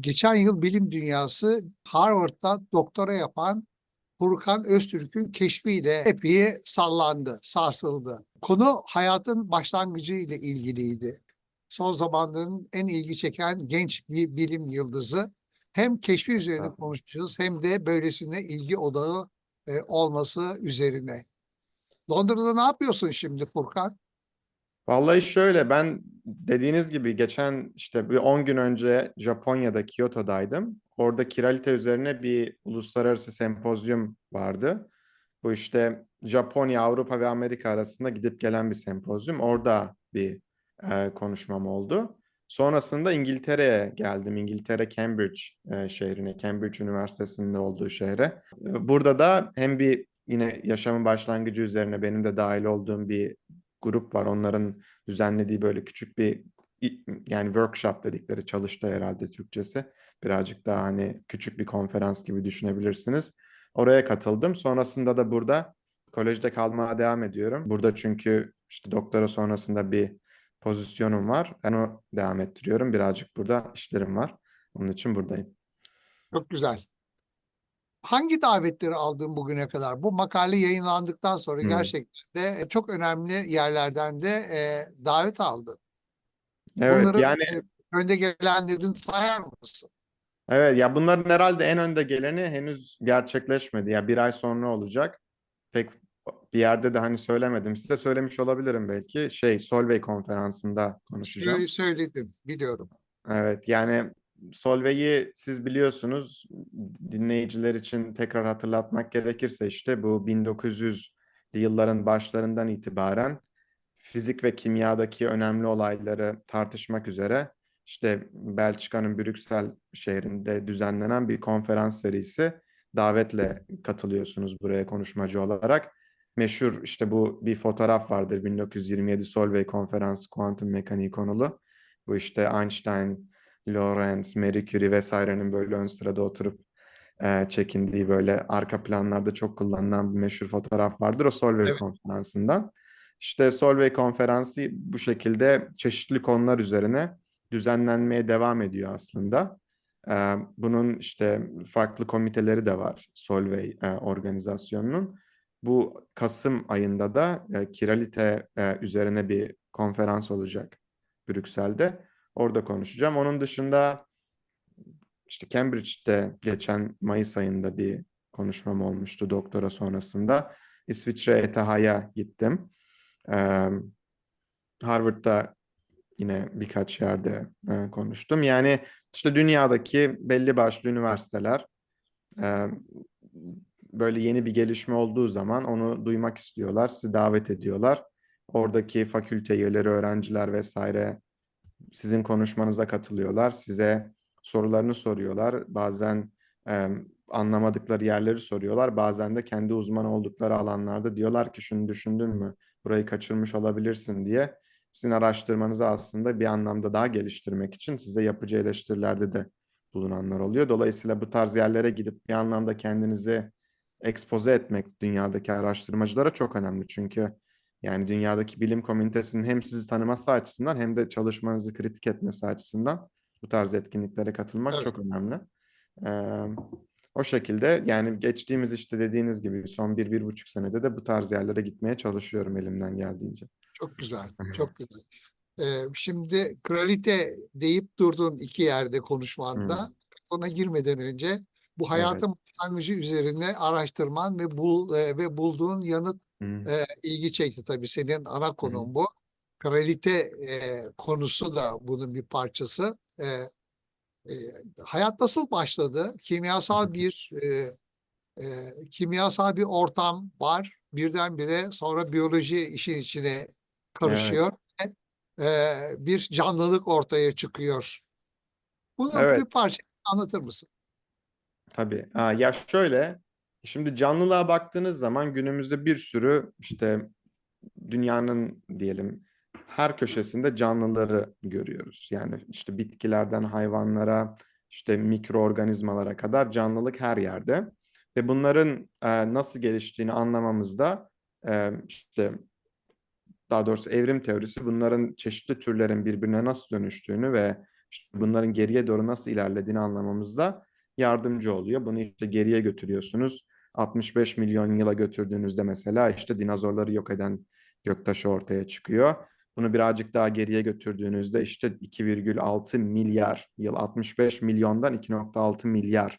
Geçen yıl bilim dünyası Harvard'da doktora yapan Furkan Öztürk'ün keşfiyle epey sallandı, sarsıldı. Konu hayatın başlangıcı ile ilgiliydi. Son zamanların en ilgi çeken genç bir bilim yıldızı. Hem keşfi üzerine Evet. konuşacağız hem de böylesine ilgi odağı e, olması üzerine. Londra'da ne yapıyorsun şimdi Furkan? Vallahi şöyle ben dediğiniz gibi geçen işte bir 10 gün önce Japonya'da Kyoto'daydım. Orada kiralite üzerine bir uluslararası sempozyum vardı. Bu işte Japonya, Avrupa ve Amerika arasında gidip gelen bir sempozyum. Orada bir e, konuşmam oldu. Sonrasında İngiltere'ye geldim. İngiltere Cambridge e, şehrine, Cambridge Üniversitesi'nde olduğu şehre. Burada da hem bir yine yaşamın başlangıcı üzerine benim de dahil olduğum bir grup var. Onların düzenlediği böyle küçük bir yani workshop dedikleri çalıştay herhalde Türkçesi. Birazcık daha hani küçük bir konferans gibi düşünebilirsiniz. Oraya katıldım. Sonrasında da burada kolejde kalmaya devam ediyorum. Burada çünkü işte doktora sonrasında bir pozisyonum var. Ben onu devam ettiriyorum. Birazcık burada işlerim var. Onun için buradayım. Çok güzel. Hangi davetleri aldın bugüne kadar? Bu makale yayınlandıktan sonra Hmm. gerçekten de çok önemli yerlerden de e, davet aldın. Evet Bunların yani e, önde gelenlerini sayar mısın? Evet ya bunların herhalde en önde geleni henüz gerçekleşmedi. Ya bir ay sonra olacak. Pek bir yerde de hani söylemedim. Size söylemiş olabilirim belki. Şey Solvay konferansında konuşacağım. Söyledin, biliyorum. Evet yani Solvay'i siz biliyorsunuz. Dinleyiciler için tekrar hatırlatmak gerekirse işte bu 1900'lü yılların başlarından itibaren fizik ve kimyadaki önemli olayları tartışmak üzere işte Belçika'nın Brüksel şehrinde düzenlenen bir konferans serisi davetle katılıyorsunuz buraya konuşmacı olarak. Meşhur işte bu bir fotoğraf vardır 1927 Solvay Konferansı kuantum mekaniği konulu. Bu işte Einstein, Lorentz, Marie Curie vesairenin böyle ön sırada oturup e, çekindiği böyle arka planlarda çok kullanılan bir meşhur fotoğraf vardır o Solvay Evet. konferansından. İşte Solvay konferansı bu şekilde çeşitli konular üzerine düzenlenmeye devam ediyor aslında. Ee, Bunun işte farklı komiteleri de var Solvay e, organizasyonunun. Bu Kasım ayında da e, kiralite e, üzerine bir konferans olacak Brüksel'de. Orada konuşacağım. Onun dışında işte Cambridge'de geçen Mayıs ayında bir konuşmam olmuştu doktora sonrasında. İsviçre ETH'ya gittim. Ee, Harvard'da yine birkaç yerde e, konuştum. Yani işte dünyadaki belli başlı üniversiteler e, böyle yeni bir gelişme olduğu zaman onu duymak istiyorlar, sizi davet ediyorlar. Oradaki fakülte üyeleri, öğrenciler vesaire sizin konuşmanıza katılıyorlar, size sorularını soruyorlar. Bazen e, anlamadıkları yerleri soruyorlar, bazen de kendi uzman oldukları alanlarda diyorlar ki şunu düşündün mü, burayı kaçırmış olabilirsin diye sizin araştırmanızı aslında bir anlamda daha geliştirmek için size yapıcı eleştirilerde de bulunanlar oluyor. Dolayısıyla bu tarz yerlere gidip bir anlamda kendinizi ekspoze etmek dünyadaki araştırmacılara çok önemli. Çünkü yani dünyadaki bilim komünitesinin hem sizi tanıması açısından hem de çalışmanızı kritik etmesi açısından bu tarz etkinliklere katılmak Evet. çok önemli. Ee, o şekilde yani geçtiğimiz işte dediğiniz gibi son bir, bir buçuk senede de bu tarz yerlere gitmeye çalışıyorum elimden geldiğince. Çok güzel, çok güzel. Ee, şimdi kralite deyip durdun iki yerde konuşmanda. Ona girmeden önce bu hayatın başlangıcı üzerine araştırman ve bul e, ve bulduğun yanıt Hı. e, ilgi çekti tabii senin ana konun bu. Kralite e, konusu da bunun bir parçası. E, e, hayat nasıl başladı? Kimyasal bir e, e, kimyasal bir ortam var. Birdenbire sonra biyoloji işin içine karışıyor. ve, e, bir canlılık ortaya çıkıyor. Bunu Evet. bir parça anlatır mısın? Tabii. Ha, ya şöyle, şimdi canlılığa baktığınız zaman günümüzde bir sürü işte dünyanın diyelim her köşesinde canlıları görüyoruz. Yani işte bitkilerden hayvanlara, işte mikroorganizmalara kadar canlılık her yerde. Ve bunların e, nasıl geliştiğini anlamamızda e, işte daha doğrusu evrim teorisi bunların çeşitli türlerin birbirine nasıl dönüştüğünü ve işte bunların geriye doğru nasıl ilerlediğini anlamamızda yardımcı oluyor. Bunu işte geriye götürüyorsunuz. 65 milyon yıla götürdüğünüzde mesela işte dinozorları yok eden göktaşı ortaya çıkıyor. Bunu birazcık daha geriye götürdüğünüzde işte 2,6 milyar yıl 65 milyondan 2,6 milyar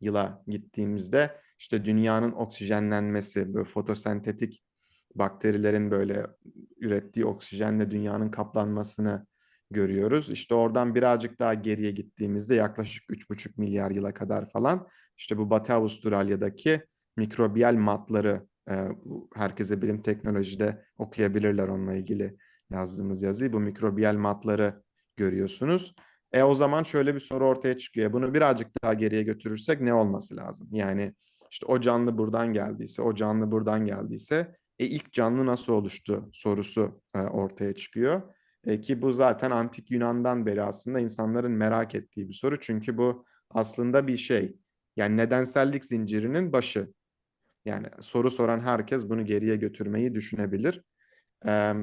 yıla gittiğimizde işte dünyanın oksijenlenmesi, böyle fotosentetik bakterilerin böyle ürettiği oksijenle dünyanın kaplanmasını görüyoruz. İşte oradan birazcık daha geriye gittiğimizde yaklaşık 3,5 milyar yıla kadar falan işte bu Batı Avustralya'daki mikrobiyal matları e, herkese bilim teknolojide okuyabilirler onunla ilgili yazdığımız yazıyı. Bu mikrobiyal matları görüyorsunuz. E o zaman şöyle bir soru ortaya çıkıyor. Bunu birazcık daha geriye götürürsek ne olması lazım? Yani işte o canlı buradan geldiyse, o canlı buradan geldiyse e ilk canlı nasıl oluştu sorusu e, ortaya çıkıyor. E, ki bu zaten antik Yunan'dan beri aslında insanların merak ettiği bir soru. Çünkü bu aslında bir şey. Yani nedensellik zincirinin başı. Yani soru soran herkes bunu geriye götürmeyi düşünebilir. Ee,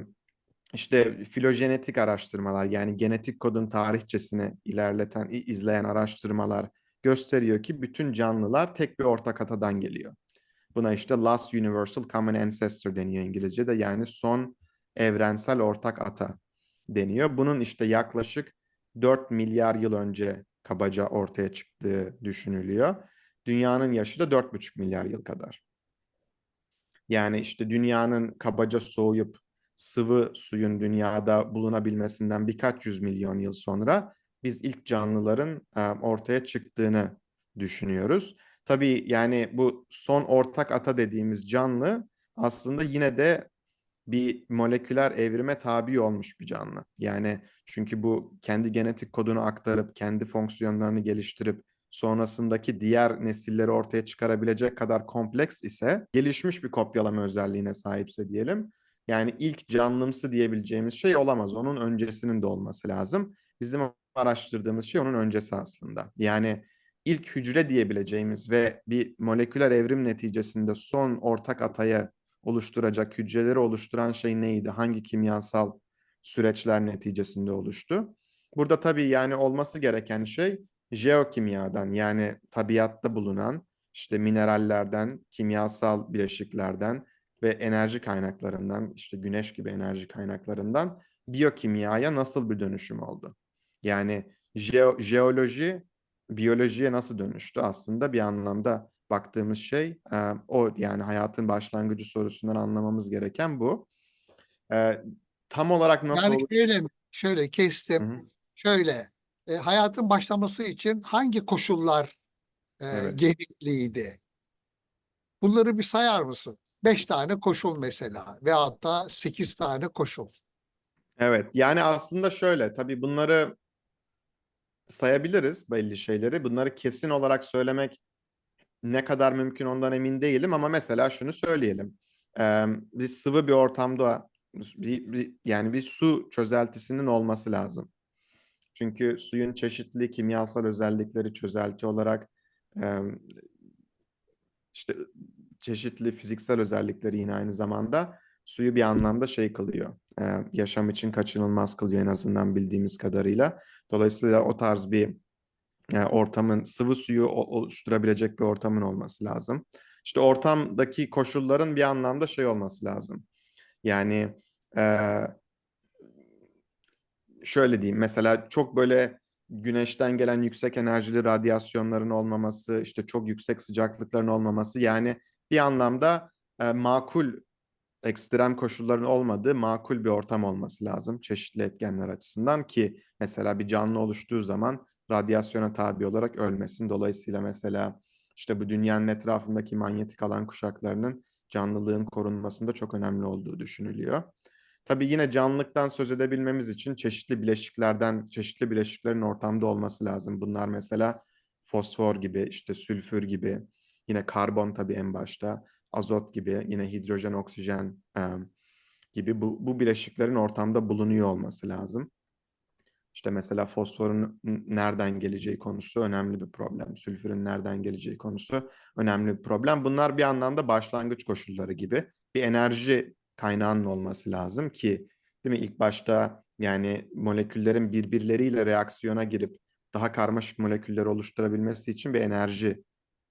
işte filojenetik araştırmalar yani genetik kodun tarihçesini ilerleten, izleyen araştırmalar gösteriyor ki bütün canlılar tek bir ortak atadan geliyor. Buna işte Last Universal Common Ancestor deniyor İngilizce'de yani son evrensel ortak ata deniyor. Bunun işte yaklaşık 4 milyar yıl önce kabaca ortaya çıktığı düşünülüyor. Dünyanın yaşı da 4,5 milyar yıl kadar. Yani işte dünyanın kabaca soğuyup sıvı suyun dünyada bulunabilmesinden birkaç yüz milyon yıl sonra biz ilk canlıların e, ortaya çıktığını düşünüyoruz. Tabii yani bu son ortak ata dediğimiz canlı aslında yine de bir moleküler evrime tabi olmuş bir canlı. Yani çünkü bu kendi genetik kodunu aktarıp kendi fonksiyonlarını geliştirip sonrasındaki diğer nesilleri ortaya çıkarabilecek kadar kompleks ise gelişmiş bir kopyalama özelliğine sahipse diyelim. Yani ilk canlımsı diyebileceğimiz şey olamaz. Onun öncesinin de olması lazım. Bizim araştırdığımız şey onun öncesi aslında. Yani ilk hücre diyebileceğimiz ve bir moleküler evrim neticesinde son ortak ataya oluşturacak hücreleri oluşturan şey neydi? Hangi kimyasal süreçler neticesinde oluştu? Burada tabii yani olması gereken şey jeokimyadan yani tabiatta bulunan işte minerallerden, kimyasal bileşiklerden ve enerji kaynaklarından işte güneş gibi enerji kaynaklarından biyokimyaya nasıl bir dönüşüm oldu? Yani jeo- jeoloji biyolojiye nasıl dönüştü? Aslında bir anlamda baktığımız şey e, o yani hayatın başlangıcı sorusundan anlamamız gereken bu. E, tam olarak nasıl Yani olur? şöyle? Şöyle kestim. Hı hı. Şöyle e, hayatın başlaması için hangi koşullar e, Evet. gerekliydi? Bunları bir sayar mısın? Beş tane koşul mesela veyahut da sekiz tane koşul. Evet, yani aslında şöyle, tabii bunları sayabiliriz belli şeyleri. Bunları kesin olarak söylemek ne kadar mümkün ondan emin değilim ama mesela şunu söyleyelim. Ee, bir sıvı bir ortamda bir, bir- yani bir su çözeltisinin olması lazım. Çünkü suyun çeşitli kimyasal özellikleri çözelti olarak e, işte çeşitli fiziksel özellikleri yine aynı zamanda suyu bir anlamda şey kılıyor. e, yaşam için kaçınılmaz kılıyor en azından bildiğimiz kadarıyla. Dolayısıyla o tarz bir e, ortamın sıvı suyu oluşturabilecek bir ortamın olması lazım. İşte ortamdaki koşulların bir anlamda şey olması lazım. Yani e, şöyle diyeyim mesela çok böyle güneşten gelen yüksek enerjili radyasyonların olmaması, işte çok yüksek sıcaklıkların olmaması yani bir anlamda e, makul ekstrem koşulların olmadığı makul bir ortam olması lazım çeşitli etkenler açısından ki mesela bir canlı oluştuğu zaman radyasyona tabi olarak ölmesin. Dolayısıyla mesela işte bu dünyanın etrafındaki manyetik alan kuşaklarının canlılığın korunmasında çok önemli olduğu düşünülüyor. Tabii yine canlılıktan söz edebilmemiz için çeşitli bileşiklerden, çeşitli bileşiklerin ortamda olması lazım. Bunlar mesela fosfor gibi, işte sülfür gibi, yine karbon tabii en başta, azot gibi, yine hidrojen, oksijen e, gibi bu, bu bileşiklerin ortamda bulunuyor olması lazım. İşte mesela fosforun nereden geleceği konusu önemli bir problem. Sülfürün nereden geleceği konusu önemli bir problem. Bunlar bir anlamda başlangıç koşulları gibi bir enerji kaynağının olması lazım ki değil mi? İlk başta Yani moleküllerin birbirleriyle reaksiyona girip daha karmaşık moleküller oluşturabilmesi için bir enerji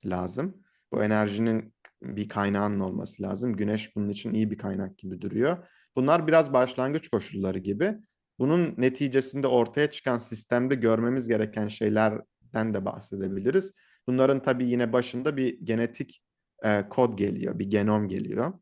lazım. Bu enerjinin bir kaynağının olması lazım. Güneş bunun için iyi bir kaynak gibi duruyor. Bunlar biraz başlangıç koşulları gibi. Bunun neticesinde ortaya çıkan sistemde görmemiz gereken şeylerden de bahsedebiliriz. Bunların tabii yine başında bir genetik e, kod geliyor, bir genom geliyor.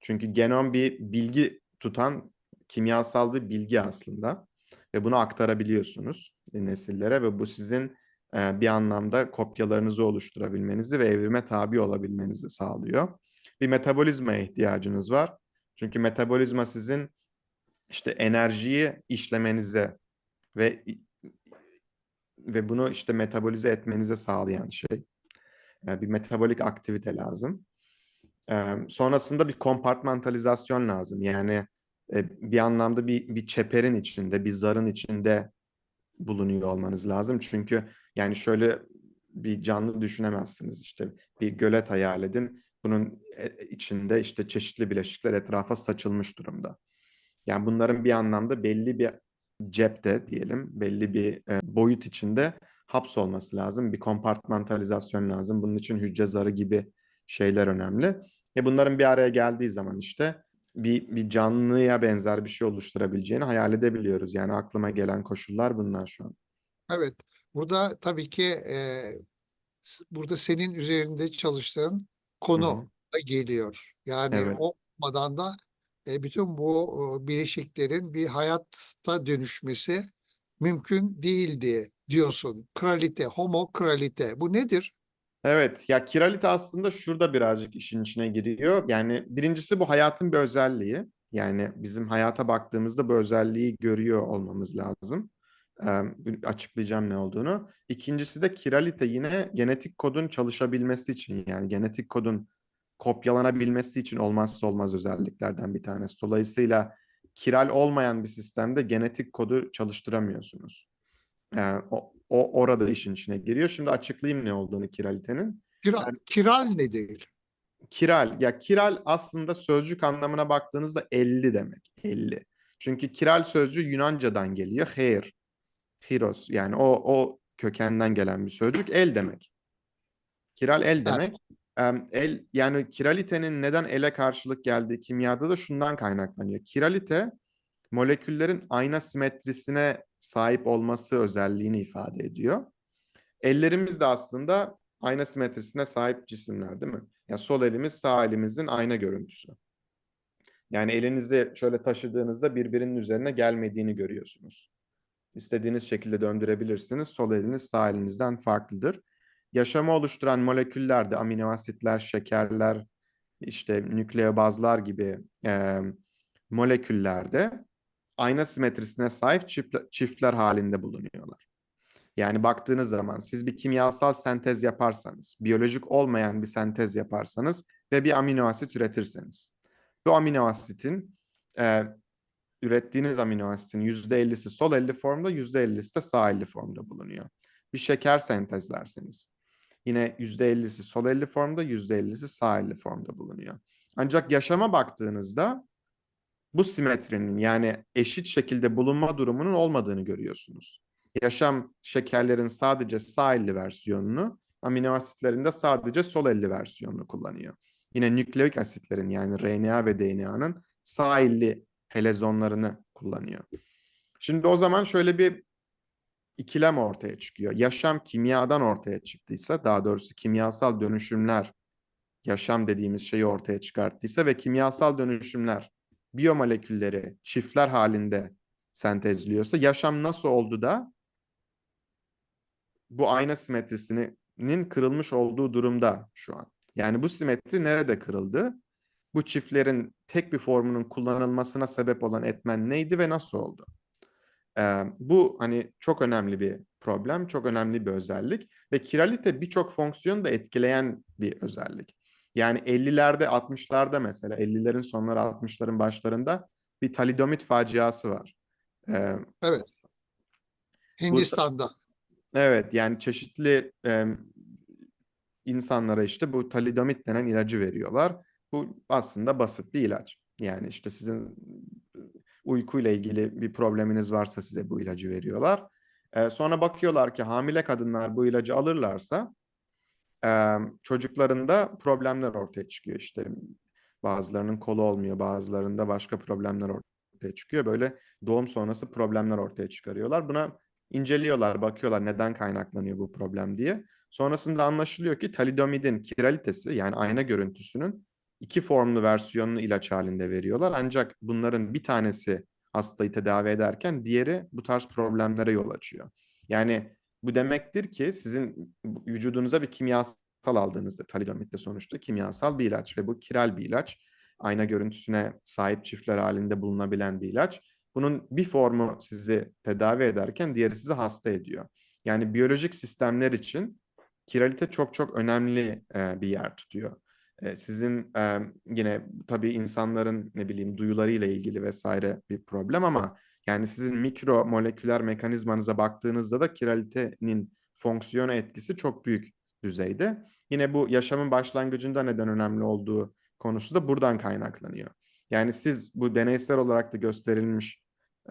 Çünkü genom bir bilgi tutan kimyasal bir bilgi aslında ve bunu aktarabiliyorsunuz nesillere ve bu sizin e, bir anlamda kopyalarınızı oluşturabilmenizi ve evrime tabi olabilmenizi sağlıyor. Bir metabolizmaya ihtiyacınız var. Çünkü metabolizma sizin işte enerjiyi işlemenize ve ve bunu işte metabolize etmenize sağlayan şey. E, bir metabolik aktivite lazım. E, sonrasında bir kompartmentalizasyon lazım. Yani e, bir anlamda bir, bir çeperin içinde, bir zarın içinde bulunuyor olmanız lazım. Çünkü yani şöyle bir canlı düşünemezsiniz. İşte bir gölet hayal edin. Bunun e, içinde işte çeşitli bileşikler etrafa saçılmış durumda. Yani bunların bir anlamda belli bir cepte diyelim, belli bir e, boyut içinde hapsolması lazım. Bir kompartmentalizasyon lazım. Bunun için hücre zarı gibi şeyler önemli. E bunların bir araya geldiği zaman işte bir, bir canlıya benzer bir şey oluşturabileceğini hayal edebiliyoruz. Yani aklıma gelen koşullar bunlar şu an. Evet. Burada tabii ki e, burada senin üzerinde çalıştığın Hı hı. konu da geliyor. Yani Evet. o olmadan da e, bütün bu bileşiklerin bir hayatta dönüşmesi mümkün değildi diyorsun. Kralite, homo kralite. Bu nedir? Evet, ya kiralite aslında şurada birazcık işin içine giriyor. Yani birincisi bu hayatın bir özelliği. Yani bizim hayata baktığımızda bu özelliği görüyor olmamız lazım. Ee, açıklayacağım ne olduğunu. İkincisi de kiralite yine genetik kodun çalışabilmesi için yani genetik kodun kopyalanabilmesi için olmazsa olmaz özelliklerden bir tanesi. Dolayısıyla kiral olmayan bir sistemde genetik kodu çalıştıramıyorsunuz. Ee, o, o orada işin içine giriyor. Şimdi açıklayayım ne olduğunu kiralitenin. Kiral, Yani- kiral ne değil? Kiral, ya kiral aslında sözcük anlamına baktığınızda 50 demek. 50. Çünkü kiral sözcüğü Yunanca'dan geliyor. Her, hiros yani o o kökenden gelen bir sözcük. El demek. Kiral el demek. Em, El yani kiralitenin neden ele karşılık geldiği kimyada da şundan kaynaklanıyor. Kiralite moleküllerin ayna simetrisine sahip olması özelliğini ifade ediyor. Ellerimiz de aslında ayna simetrisine sahip cisimler değil mi? Ya sol elimiz sağ elimizin ayna görüntüsü. Yani elinizi şöyle taşıdığınızda birbirinin üzerine gelmediğini görüyorsunuz. İstediğiniz şekilde döndürebilirsiniz. Sol eliniz sağ elinizden farklıdır. Yaşamı oluşturan moleküller de amino asitler, şekerler, işte nükleobazlar gibi e, moleküllerde ayna simetrisine sahip çift- çiftler halinde bulunuyorlar. Yani baktığınız zaman siz bir kimyasal sentez yaparsanız, biyolojik olmayan bir sentez yaparsanız ve bir amino asit üretirseniz, bu amino asitin e, ürettiğiniz amino asitin %50'si sol elli formda, %50'si de sağ elli formda bulunuyor. Bir şeker sentezlerseniz yine %50'si sol elli formda, %50'si sağ elli formda bulunuyor. Ancak yaşama baktığınızda bu simetrinin yani eşit şekilde bulunma durumunun olmadığını görüyorsunuz. Yaşam şekerlerin sadece sağ elli versiyonunu, amino asitlerin de sadece sol elli versiyonunu kullanıyor. Yine nükleik asitlerin yani RNA ve DNA'nın sağ elli helezonlarını kullanıyor. Şimdi o zaman şöyle bir ikilem ortaya çıkıyor. Yaşam kimyadan ortaya çıktıysa, daha doğrusu kimyasal dönüşümler yaşam dediğimiz şeyi ortaya çıkarttıysa ve kimyasal dönüşümler biyomolekülleri çiftler halinde sentezliyorsa yaşam nasıl oldu da bu ayna simetrisinin kırılmış olduğu durumda şu an. Yani bu simetri nerede kırıldı? Bu çiftlerin tek bir formunun kullanılmasına sebep olan etmen neydi ve nasıl oldu? Bu hani çok önemli bir problem, çok önemli bir özellik ve kiralite birçok fonksiyonu da etkileyen bir özellik. Yani 50'lerde 60'larda mesela 50'lerin sonları 60'ların başlarında bir talidomit faciası var. Ee, Evet. Hindistan'da. evet yani çeşitli e, insanlara işte bu talidomit denen ilacı veriyorlar. Bu aslında basit bir ilaç. Yani işte sizin uykuyla ilgili bir probleminiz varsa size bu ilacı veriyorlar. Ee, sonra bakıyorlar ki hamile kadınlar bu ilacı alırlarsa e, çocuklarında problemler ortaya çıkıyor. İşte bazılarının kolu olmuyor, bazılarında başka problemler ortaya çıkıyor. Böyle doğum sonrası problemler ortaya çıkarıyorlar. Buna inceliyorlar, bakıyorlar neden kaynaklanıyor bu problem diye. Sonrasında anlaşılıyor ki talidomidin kiralitesi yani ayna görüntüsünün iki formlu versiyonunu ilaç halinde veriyorlar. Ancak bunların bir tanesi hastayı tedavi ederken diğeri bu tarz problemlere yol açıyor. Yani bu demektir ki sizin vücudunuza bir kimyasal aldığınızda talidomid de sonuçta kimyasal bir ilaç ve bu kiral bir ilaç. Ayna görüntüsüne sahip çiftler halinde bulunabilen bir ilaç. Bunun bir formu sizi tedavi ederken diğeri sizi hasta ediyor. Yani biyolojik sistemler için kiralite çok çok önemli bir yer tutuyor. Sizin e, yine tabii insanların ne bileyim duyularıyla ilgili vesaire bir problem ama yani sizin mikro moleküler mekanizmanıza baktığınızda da kiralitenin fonksiyona etkisi çok büyük düzeyde. Yine bu yaşamın başlangıcında neden önemli olduğu konusu da buradan kaynaklanıyor. Yani siz bu deneysel olarak da gösterilmiş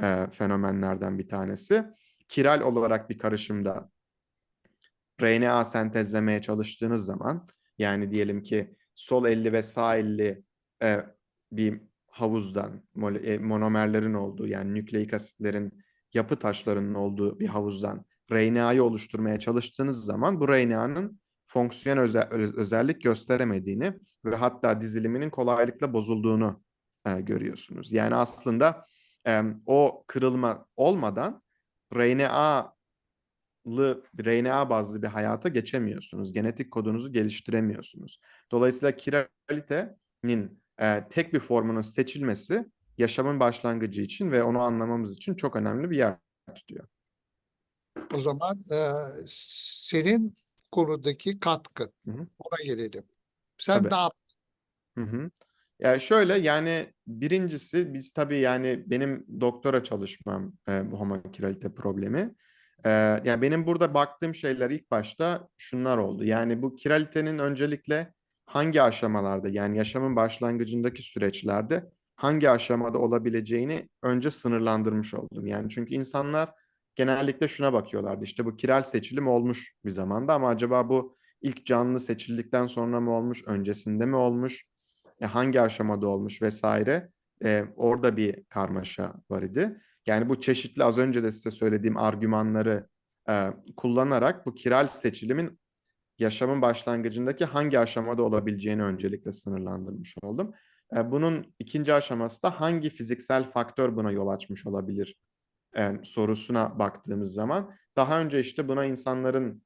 e, fenomenlerden bir tanesi. Kiral olarak bir karışımda RNA sentezlemeye çalıştığınız zaman yani diyelim ki sol elli ve sağ elli e, bir havuzdan e, monomerlerin olduğu yani nükleik asitlerin yapı taşlarının olduğu bir havuzdan RNA'yı oluşturmaya çalıştığınız zaman bu RNA'nın fonksiyon özel, özellik gösteremediğini ve hatta diziliminin kolaylıkla bozulduğunu e, görüyorsunuz. Yani aslında e, o kırılma olmadan RNA'lı RNA bazlı bir hayata geçemiyorsunuz. Genetik kodunuzu geliştiremiyorsunuz. Dolayısıyla kiralitenin e, tek bir formunun seçilmesi yaşamın başlangıcı için ve onu anlamamız için çok önemli bir yer tutuyor. O zaman e, senin konudaki katkın Hı hı. ona gelelim. Sen Tabii. ne yaptın? Hı hı. Ya şöyle yani birincisi biz tabii yani benim doktora çalışmam e, bu homokralite problemi. Yani benim burada baktığım şeyler ilk başta şunlar oldu. Yani bu kiralitenin öncelikle hangi aşamalarda yani yaşamın başlangıcındaki süreçlerde hangi aşamada olabileceğini önce sınırlandırmış oldum. Yani çünkü insanlar genellikle şuna bakıyorlardı. İşte bu kiral seçilim olmuş bir zamanda ama acaba bu ilk canlı seçildikten sonra mı olmuş, öncesinde mi olmuş, e, hangi aşamada olmuş vesaire. E, orada bir karmaşa var idi. Yani bu çeşitli az önce de size söylediğim argümanları e, kullanarak bu kiral seçilimin yaşamın başlangıcındaki hangi aşamada olabileceğini öncelikle sınırlandırmış oldum. E, bunun ikinci aşaması da hangi fiziksel faktör buna yol açmış olabilir e, sorusuna baktığımız zaman daha önce işte buna insanların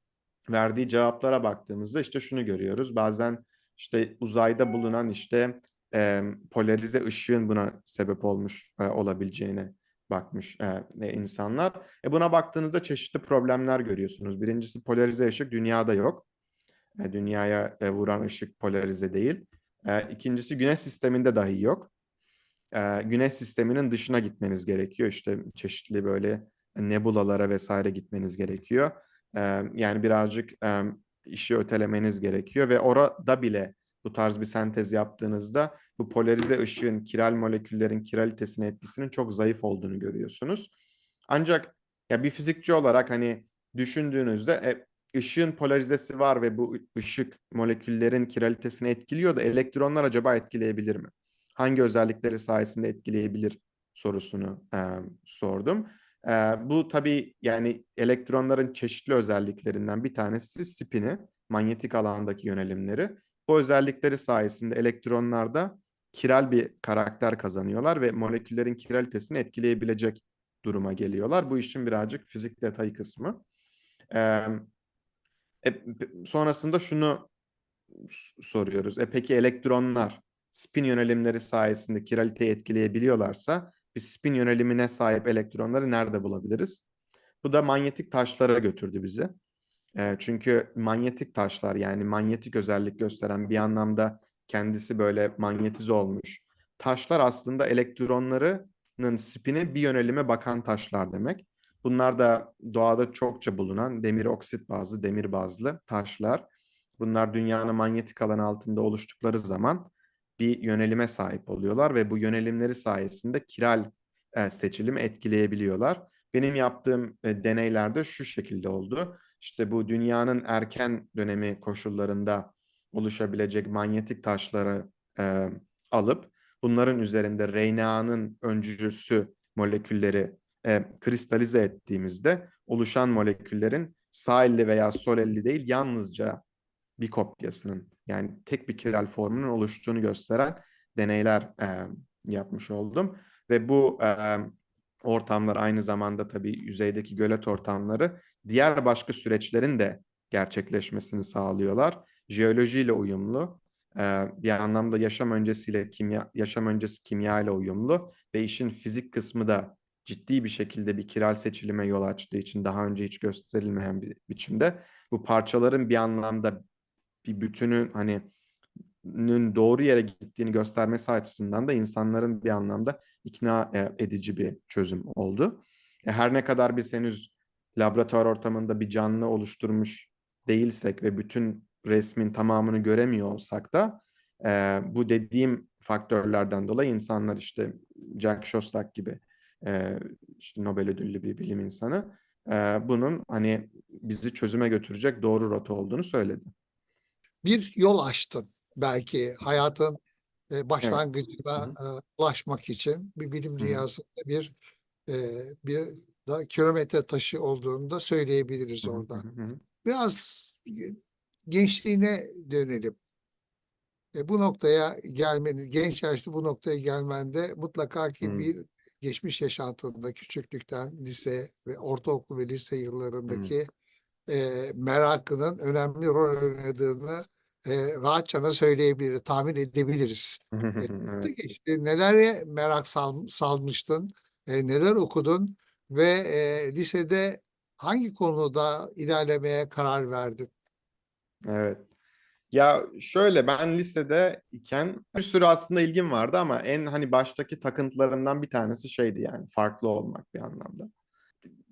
verdiği cevaplara baktığımızda işte şunu görüyoruz. Bazen işte uzayda bulunan işte e, polarize ışığın buna sebep olmuş e, olabileceğine bakmış e, insanlar. E, buna baktığınızda çeşitli problemler görüyorsunuz. Birincisi polarize ışık dünyada yok. E, dünyaya e, vuran ışık polarize değil. E, ikincisi güneş sisteminde dahi yok. E, güneş sisteminin dışına gitmeniz gerekiyor. İşte çeşitli böyle nebulalara vesaire gitmeniz gerekiyor. E, yani birazcık e, işi ötelemeniz gerekiyor ve orada bile bu tarz bir sentez yaptığınızda bu polarize ışığın kiral moleküllerin kiralitesine etkisinin çok zayıf olduğunu görüyorsunuz. Ancak ya bir fizikçi olarak hani düşündüğünüzde e, ışığın polarizesi var ve bu ışık moleküllerin kiralitesini etkiliyor da elektronlar acaba etkileyebilir mi? Hangi özellikleri sayesinde etkileyebilir sorusunu e, sordum. E, bu tabii yani elektronların çeşitli özelliklerinden bir tanesi spini, manyetik alandaki yönelimleri. Bu özellikleri sayesinde elektronlarda kiral bir karakter kazanıyorlar ve moleküllerin kiralitesini etkileyebilecek duruma geliyorlar. Bu işin birazcık fizik detayı kısmı. Ee, e, sonrasında şunu soruyoruz. E peki elektronlar spin yönelimleri sayesinde kiraliteyi etkileyebiliyorlarsa biz spin yönelimine sahip elektronları nerede bulabiliriz? Bu da manyetik taşlara götürdü bizi. E, çünkü manyetik taşlar yani manyetik özellik gösteren bir anlamda kendisi böyle manyetize olmuş. Taşlar aslında elektronlarının spini bir yönelime bakan taşlar demek. Bunlar da doğada çokça bulunan demir oksit bazlı, demir bazlı taşlar. Bunlar dünyanın manyetik alanı altında oluştukları zaman bir yönelime sahip oluyorlar ve bu yönelimleri sayesinde kiral e, seçilimi etkileyebiliyorlar. Benim yaptığım deneylerde şu şekilde oldu. İşte bu dünyanın erken dönemi koşullarında oluşabilecek manyetik taşları e, alıp bunların üzerinde RNA'nın öncüsü molekülleri e, kristalize ettiğimizde oluşan moleküllerin sağ elli veya sol elli değil yalnızca bir kopyasının yani tek bir kiral formunun oluştuğunu gösteren deneyler e, yapmış oldum. Ve bu e, ortamlar aynı zamanda tabii yüzeydeki gölet ortamları diğer başka süreçlerin de gerçekleşmesini sağlıyorlar. Jeolojiyle uyumlu, bir anlamda yaşam öncesiyle kimya, yaşam öncesi kimya ile uyumlu ve işin fizik kısmı da ciddi bir şekilde bir kiral seçilime yol açtığı için daha önce hiç gösterilmeyen bir biçimde bu parçaların bir anlamda bir bütünün hani nün doğru yere gittiğini göstermesi açısından da insanların bir anlamda ikna edici bir çözüm oldu. E, Her ne kadar biz henüz laboratuvar ortamında bir canlı oluşturmuş değilsek ve bütün resmin tamamını göremiyor olsak da e, bu dediğim faktörlerden dolayı insanlar işte Jack Szostak gibi e, işte Nobel ödüllü bir bilim insanı e, bunun hani bizi çözüme götürecek doğru rota olduğunu söyledi. Bir yol açtın belki hayatın e, başlangıcına Hı e, ulaşmak için. Bir bilim dünyasında bir e, bir da kilometre taşı olduğunu da söyleyebiliriz Hı hı, orada. hı hı. Biraz gençliğine dönelim. E, bu noktaya gelmeni, genç yaşta bu noktaya gelmende mutlaka ki bir geçmiş yaşantında küçüklükten lise ve ortaokul ve lise yıllarındaki e, merakının önemli rol oynadığını e, rahatça da söyleyebiliriz, tahmin edebiliriz. Evet. Nasıl geçti? Nelere merak sal, salmıştın? E, neler okudun? Ve e, lisede hangi konuda ilerlemeye karar verdin? Evet. Ya şöyle ben lisede iken bir sürü aslında ilgim vardı ama en hani baştaki takıntılarımdan bir tanesi şeydi yani farklı olmak bir anlamda.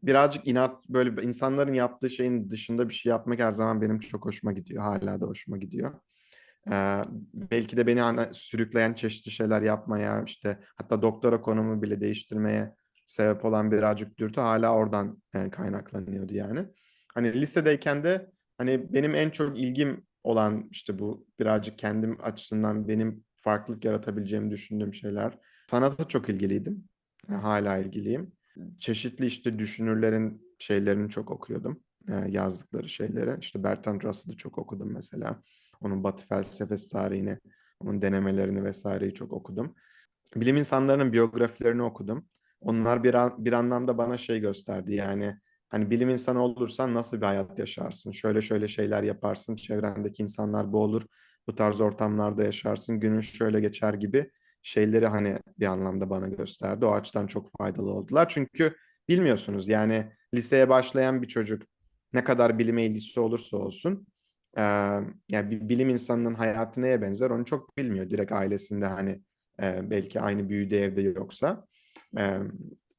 Birazcık inat böyle insanların yaptığı şeyin dışında bir şey yapmak her zaman benim çok hoşuma gidiyor. Hala da hoşuma gidiyor. Ee, belki de beni hani sürükleyen çeşitli şeyler yapmaya işte hatta doktora konumu bile değiştirmeye sebep olan birazcık dürtü hala oradan e, kaynaklanıyordu yani. Hani lisedeyken de hani benim en çok ilgim olan işte bu birazcık kendim açısından benim farklılık yaratabileceğimi düşündüğüm şeyler. Sanata çok ilgiliydim. E, Hala ilgiliyim. Çeşitli işte düşünürlerin şeylerini çok okuyordum. E, yazdıkları şeyleri. İşte Bertrand Russell'ı çok okudum mesela. Onun Batı felsefesi tarihini, onun denemelerini vesaireyi çok okudum. Bilim insanlarının biyografilerini okudum. Onlar bir, an- bir anlamda bana şey gösterdi yani hani bilim insanı olursan nasıl bir hayat yaşarsın? Şöyle şöyle şeyler yaparsın, çevrendeki insanlar bu olur, bu tarz ortamlarda yaşarsın, günün şöyle geçer gibi şeyleri hani bir anlamda bana gösterdi. O açıdan çok faydalı oldular. Çünkü bilmiyorsunuz yani liseye başlayan bir çocuk ne kadar bilime ilgisi olursa olsun eee, yani bir bilim insanının hayatı neye benzer onu çok bilmiyor. Direkt ailesinde hani eee, belki aynı büyüdüğü evde yoksa.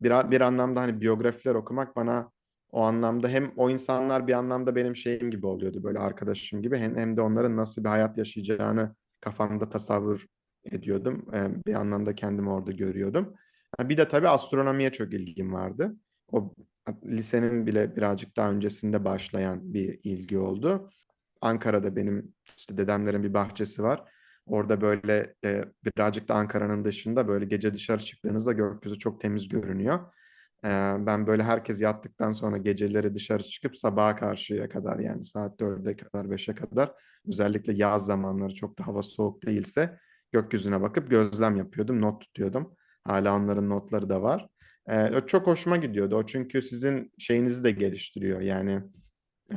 Bir, bir anlamda hani biyografiler okumak bana o anlamda hem o insanlar bir anlamda benim şeyim gibi oluyordu böyle arkadaşım gibi hem, hem de onların nasıl bir hayat yaşayacağını kafamda tasavvur ediyordum. Bir anlamda kendimi orada görüyordum. Bir de tabii astronomiye çok ilgim vardı. O lisenin bile birazcık daha öncesinde başlayan bir ilgi oldu. Ankara'da benim işte dedemlerin bir bahçesi var. Orada böyle e, birazcık da Ankara'nın dışında böyle gece dışarı çıktığınızda gökyüzü çok temiz görünüyor. Ee, ben böyle herkes yattıktan sonra geceleri dışarı çıkıp sabaha karşıya kadar yani saat 4'e kadar 5'e kadar özellikle yaz zamanları çok da hava soğuk değilse gökyüzüne bakıp gözlem yapıyordum, not tutuyordum. Hala onların notları da var. O çok hoşuma gidiyordu. O çünkü sizin şeyinizi de geliştiriyor. Yani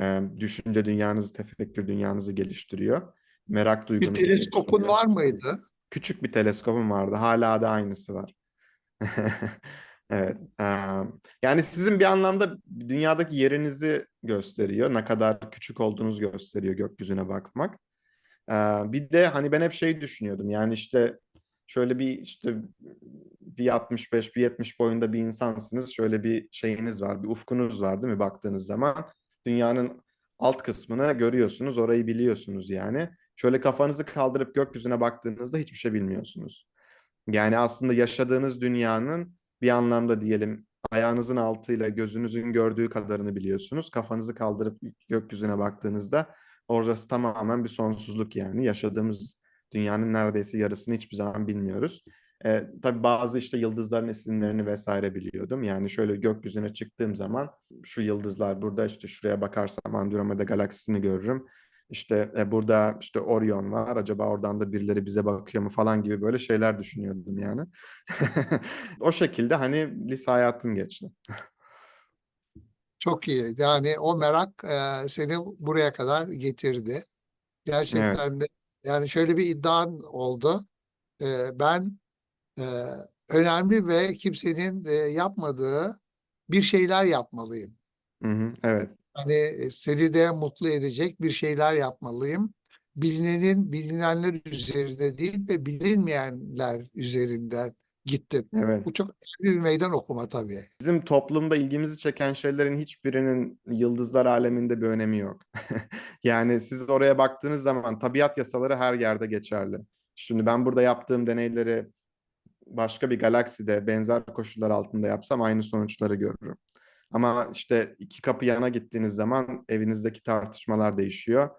e, düşünce dünyanızı, tefekkür dünyanızı geliştiriyor. Merak Bir duygunuzu teleskopun var mıydı? Küçük bir teleskopum vardı. Hala da aynısı var. Evet. yani sizin bir anlamda dünyadaki yerinizi gösteriyor. Ne kadar küçük olduğunuzu gösteriyor gökyüzüne bakmak. Bir de hani ben hep şey düşünüyordum. Yani işte şöyle bir işte bir 65 bir 70 boyunda bir insansınız. Şöyle bir şeyiniz var, bir ufkunuz var değil mi baktığınız zaman? Dünyanın alt kısmını görüyorsunuz, orayı biliyorsunuz yani. Şöyle kafanızı kaldırıp gökyüzüne baktığınızda hiçbir şey bilmiyorsunuz. Yani aslında yaşadığınız dünyanın bir anlamda diyelim ayağınızın altıyla gözünüzün gördüğü kadarını biliyorsunuz. Kafanızı kaldırıp gökyüzüne baktığınızda orası tamamen bir sonsuzluk yani. Yaşadığımız dünyanın neredeyse yarısını hiçbir zaman bilmiyoruz. E, tabii bazı işte yıldızların isimlerini vesaire biliyordum. Yani şöyle gökyüzüne çıktığım zaman şu yıldızlar burada işte şuraya bakarsam Andromeda galaksisini görürüm. İşte e, burada işte Orion var. Acaba oradan da birileri bize bakıyor mu falan gibi böyle şeyler düşünüyordum yani. O şekilde hani lise hayatım geçti. Çok iyi. Yani o merak e, seni buraya kadar getirdi. Gerçekten de yani şöyle bir iddian oldu. E, ben e, önemli ve kimsenin e, yapmadığı bir şeyler yapmalıyım. Hı hı, evet. Hani e, seni de mutlu edecek bir şeyler yapmalıyım. Bilinenin bilinenler üzerinde değil ve bilinmeyenler üzerinden gittin. Evet. Bu çok önemli bir meydan okuma tabii. Bizim toplumda ilgimizi çeken şeylerin hiçbirinin yıldızlar aleminde bir önemi yok. Yani siz oraya baktığınız zaman tabiat yasaları her yerde geçerli. Şimdi ben burada yaptığım deneyleri başka bir galakside benzer koşullar altında yapsam aynı sonuçları görürüm. Ama işte iki kapı yana gittiğiniz zaman evinizdeki tartışmalar değişiyor.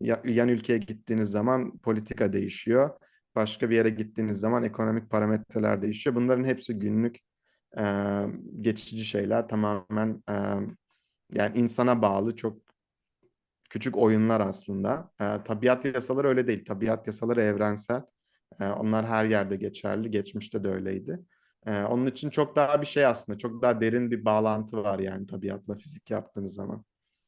Ya- Yan ülkeye gittiğiniz zaman politika değişiyor. Başka bir yere gittiğiniz zaman ekonomik parametreler değişiyor. Bunların hepsi günlük e, geçici şeyler tamamen e, yani insana bağlı çok küçük oyunlar aslında. E, tabiat yasaları öyle değil. Tabiat yasaları evrensel. E, onlar her yerde geçerli. Geçmişte de öyleydi. E, onun için çok daha bir şey aslında. Çok daha derin bir bağlantı var yani tabiatla fizik yaptığınız zaman.